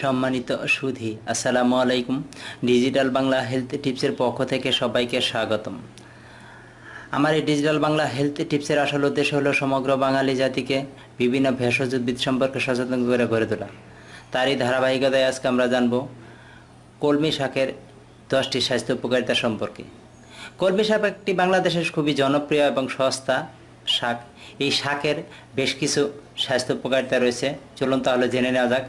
সম্মানিত সুধী, আসসালামু আলাইকুম। ডিজিটাল বাংলা হেলথ টিপসের পক্ষ থেকে সবাইকে স্বাগতম। আমার এই ডিজিটাল বাংলা হেলথ টিপসের আসল উদ্দেশ্য হলো সমগ্র বাঙালি জাতিকে বিভিন্ন ভেষজ উদ্ভিদ সম্পর্কে সচেতন করে গড়ে তোলা। তারই ধারাবাহিকতায় আজকে আমরা জানব কলমি শাকের দশটি স্বাস্থ্য উপকারিতা সম্পর্কে। কলমি শাক একটি বাংলাদেশের খুবই জনপ্রিয় এবং সস্তা শাক। এই শাকের বেশ কিছু স্বাস্থ্য উপকারিতা রয়েছে। চলুন তাহলে জেনে নেওয়া যাক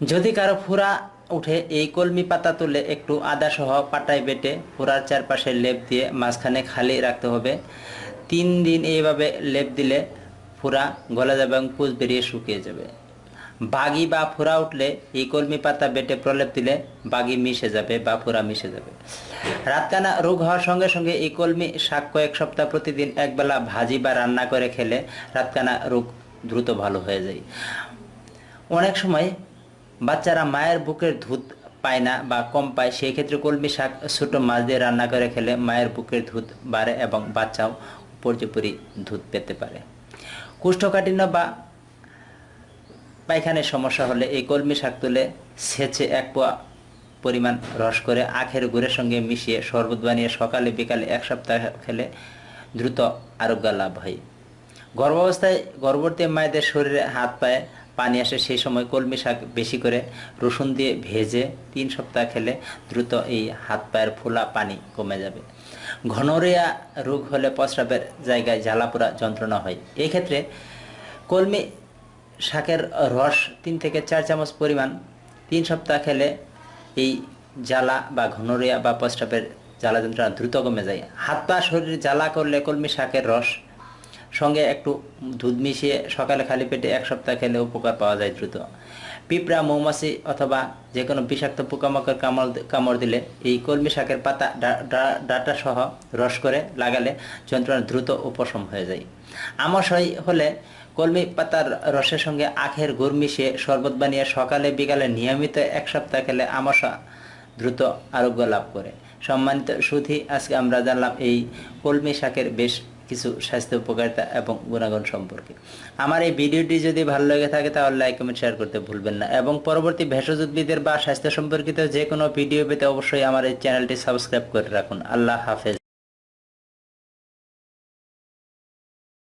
যদি কারও ফুরা উঠে এই কলমি পাতা তুলে একটু আদা সহ পাটায় বেটে ফুরার চারপাশে লেপ দিয়ে মাঝখানে খালি রাখতে হবে, তিন দিন এইভাবে লেপ দিলে ফুরা গলা যাবে এবং পুষ বেরিয়ে শুকিয়ে যাবে। বাগি বা ফুরা উঠলে এই কলমি পাতা বেটে প্রলেপ দিলে বাগি মিশে যাবে বা ফুরা মিশে যাবে। রাতকানা রোগ হওয়ার সঙ্গে সঙ্গে এই কলমি শাক কয়েক সপ্তাহ প্রতিদিন একবেলা ভাজি বা রান্না করে খেলে রাতকানা রোগ দ্রুত ভালো হয়ে যায়। অনেক সময় বাচ্চারা মায়ের বুকের দুধ পায় না বা কম পায় সেই ক্ষেত্রে কলমি শাক, ছোটো মাছ দিয়ে রান্না করে খেলে মায়ের বুকের দুধ বাড়ে এবং বাচ্চাও পর্যাপরি দুধ পেতে পারে। কুষ্ঠকাঠিন্য বা পায়খানের সমস্যা হলে এই কলমি শাক তুলে সেচে এক পোয়া পরিমাণ রস করে আখের গুড়ের সঙ্গে মিশিয়ে শরবত বানিয়ে সকালে বিকালে এক সপ্তাহ খেলে দ্রুত আরোগ্য লাভ হয়। গর্ভাবস্থায় গর্ভবতী মায়েদের শরীরে হাত পায়ে পানি আসে সেই সময় কলমি শাক বেশি করে রসুন দিয়ে ভেজে তিন সপ্তাহ খেলে দ্রুত এই হাত পায়ের ফোলা পানি কমে যাবে। ঘনরিয়া রোগ হলে প্রস্রাবের জায়গায় জ্বালাপোড়া যন্ত্রণা হয়। এক্ষেত্রে কলমি শাকের রস তিন থেকে চার চামচ পরিমাণ তিন সপ্তাহ খেলে এই জ্বালা বা ঘনরিয়া বা প্রস্রাবের জ্বালা যন্ত্রণা দ্রুত কমে যায়। হাত পা শরীরে জ্বালা করলে কলমি শাকের রস সঙ্গে একটু দুধ মিশিয়ে সকালে খালি পেটে এক সপ্তাহ খেলে উপকার পাওয়া যায় দ্রুত। পিঁপড়া, মৌমাছি অথবা যে কোনো বিষাক্ত পোকামাকড় কামড় কামড় দিলে এই কলমি শাকের পাতা ডাঁটা সহ রস করে লাগালে যন্ত্রণা দ্রুত উপশম হয়ে যায়। আমাশয় হলে কলমি পাতার রসের সঙ্গে আখের গুড় মিশিয়ে শরবত বানিয়ে সকালে, বিকালে নিয়মিত এক সপ্তাহ খেলে আমাশা দ্রুত আরোগ্য লাভ করে। সম্মানিত সুধী, আজকে আমরা জানলাম এই কলমি শাকের বেশ কিছু স্বাস্থ্য উপকারিতা এবং গুণাগুণ সম্পর্কে। আমার এই ভিডিওটি যদি ভালো লেগে থাকে তাহলে লাইক, কমেন্ট শেয়ার করতে ভুলবেন না। এবং পরবর্তী ভেষজ উদ্ভিদের বা স্বাস্থ্য সম্পর্কিত যে কোনো ভিডিও পেতে অবশ্যই আমার এই চ্যানেলটি সাবস্ক্রাইব করে রাখুন। আল্লাহ হাফেজ।